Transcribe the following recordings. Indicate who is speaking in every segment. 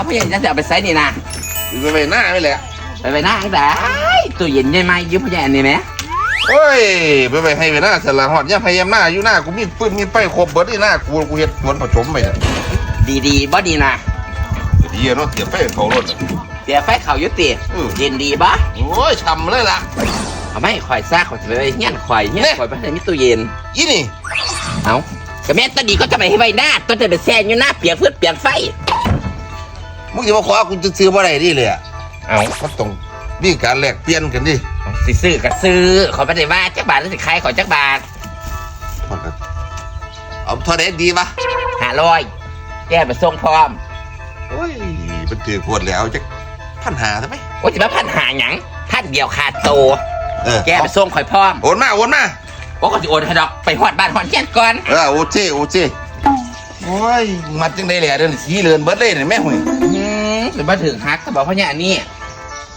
Speaker 1: เอาพ่อใหญ่จะเอาไปใส่นี่นะ
Speaker 2: ไปไปหน้าไม่แหละ
Speaker 1: ไปไปหน้าได้ตู้เย็นใหญ่ไหมยืมพ่อใหญ่อันนี้ไหม
Speaker 2: โอ้ยไปไปให้ไปหน้าสละหอดย่าพยายามหน้าอยู่หน้ากูมีปืนมีไปครบเบิดที่หน้ากูกูเฮ็ดสวนผสมไปเนี่ย
Speaker 1: ดีดีๆบ่ดีนะ
Speaker 2: ดีอะเนาะเสียบไปเขารถอะ
Speaker 1: เสียไฟเขายุติ
Speaker 2: เออ
Speaker 1: เย็นดีบ่
Speaker 2: โอ้ยช้ำเลยล่ะ
Speaker 1: เอาไม่ข่อยซ่าข่อยจะไปเงี้ยนข่อยเงี้ย
Speaker 2: เนี่ย
Speaker 1: ข่อยไปในมิตู้เย็น
Speaker 2: อีนี่
Speaker 1: เอาก็แม่ตอนดีก็จะไปให้ไว้หน้าต้นจะไปแซนอยู่หน้าเปียกเพื่อเปียกไฟ
Speaker 2: มึงจะมาขอกูจะซื้อบ่ได้ดิเลยอะ
Speaker 1: เอา
Speaker 2: มันต้องมีการแลกเปลี่ยนกันดิ
Speaker 1: สิซื้อก็ซื้อขอไปได้ว่าจักบาทแล้วสิขายขอจักบาท
Speaker 2: เอาเท่าไหร่ดีวะ
Speaker 1: ห้าร้อยแกไปส่งพร้อม
Speaker 2: โอ้ยมันถือขวดแล้วจะพันหาใช่ไหม
Speaker 1: โอ้ยจะมาพันหาหยังพันเดียวขาดโต
Speaker 2: เออ
Speaker 1: แกไปส่งข่อยพร้อม
Speaker 2: โอนมาโอนมา
Speaker 1: โอ้ก็จะโอนให้ดอกไปหอดบ้านหอดเงี้ยนก่อน
Speaker 2: เออโอเจโอเจโอ้ยมัดจังได้แหละเดินสีเลือนเบิดเลยเนี่ยแม่หุย
Speaker 1: อืมจะมาถึงฮักก็บอกพ่อเนี่ยนี่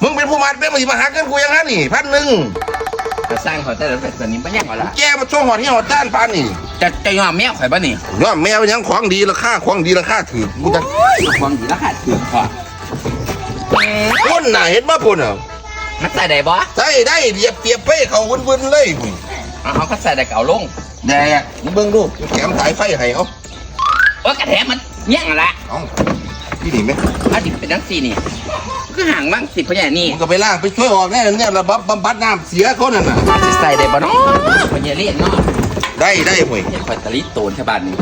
Speaker 2: มึงเป็นผู้มัดแม่มาสิมาหาเงินกูยังไงนี่พันหนึ่ง
Speaker 1: จะสร้างเขาแต่ละเป็นตัวนี้ไม่ยังหรอละ
Speaker 2: แกมาช่วงหอดที่หอดด้านพันนี่
Speaker 1: จะจะยอมแม่ข่อยบ้านี่
Speaker 2: ยอนแมวยังของดีราคาของดีราคาถือกูจะ
Speaker 1: โอ้ยความดีราคาถึงพอ
Speaker 2: พ่นน่ะเห็นมาพ่นอะ
Speaker 1: มันใส่ได้บ่
Speaker 2: ใส่ได้เรียบเปียบไปเขาวุ่นๆเลยหุย
Speaker 1: เอาเขาก็ใส่ได้เก่าลง
Speaker 2: แดกมึงเบิ่งดูแถมสายไฟให้เอา
Speaker 1: โอ้กระแถมมันเงี้ยงละ
Speaker 2: เอาพี่นี่ไหม
Speaker 1: เอาดิเป็นจังสี่นี่ก็ห่างบ้างสิพ่อใหญ่นี่
Speaker 2: มึงก็ไปล่างไปช่วยออกแน่เนี่ยระบบบำบัดน้ำเสียเขานั่นน่ะ
Speaker 1: สิใส่ได้บ่เนาะพ่อใหญ่เรียนเนาะ
Speaker 2: ได้ได้หุย
Speaker 1: เนี่ยข่อยตะลิโตนชาวบ้านนี่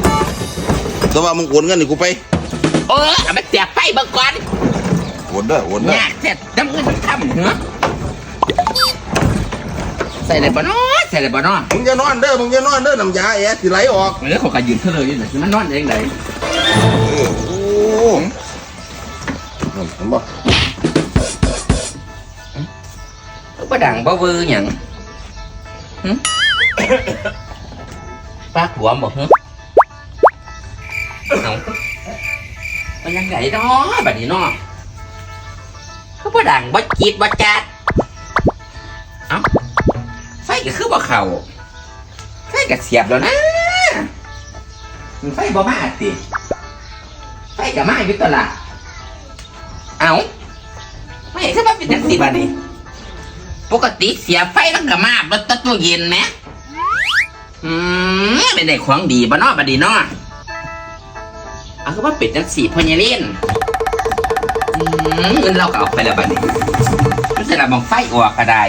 Speaker 2: แต่ว่ามึงโอนเงินให้กูไป
Speaker 1: เออเอาไปเสียบไฟเบิ่งก่อน
Speaker 2: โอนเด้อโอนเด้อ
Speaker 1: ยากเสร็จน้ำเงินมันค่ำเหรอใส่ได้บ่เนาะใส่ได้บ่เนาะ
Speaker 2: มึงจะนอนเด้อมึงจะนอนเด้อน้ำยาแอร์สิไหลออก
Speaker 1: มันเรื่องของการยืนเท่าเลยอยู่ไหนที่มันนอนได้ยังไง
Speaker 2: เออโอ้ นั่นเห็นบ่
Speaker 1: บ่ดังบ่เวือหยังหึป้าหัวบ่หึเอามันยังไงเนาะบัดนี้เนาะคือบ่ดังบ่จีดบ่จัดเอ้าไฟก็คือบ่เข้าไฟก็เสียบแล้วนะมันไฟบ่มาติไฟก็มาอยู่ตวละ เอ้าไม่เห็นคือว่าเป็นจังซี่บัดนี้ปกติเสียไฟแล้วก็มาบนตู้เย็นไหมอืมไม่ได้ของดีบ่เนอบดีเนอเอาคือว่าเป็ดจังสีพญาเล่นอืมเงินเราก็เอาไปแล้วบัดนี้มันจะระบองไฟออกก็ได้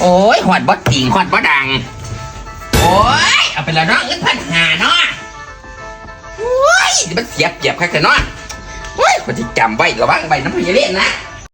Speaker 1: โอ้ยหอดบดติ่งหอดบดดัง โอ้ยเอาไปแล้วเนาะเงินพันหาเนาะโอ้ยเดี๋ยวมันเสียบเจ็บคักแต่เนาะ โอ้ยคนที่จำไว้ระวังไว้น้ำพญาเล่นนะ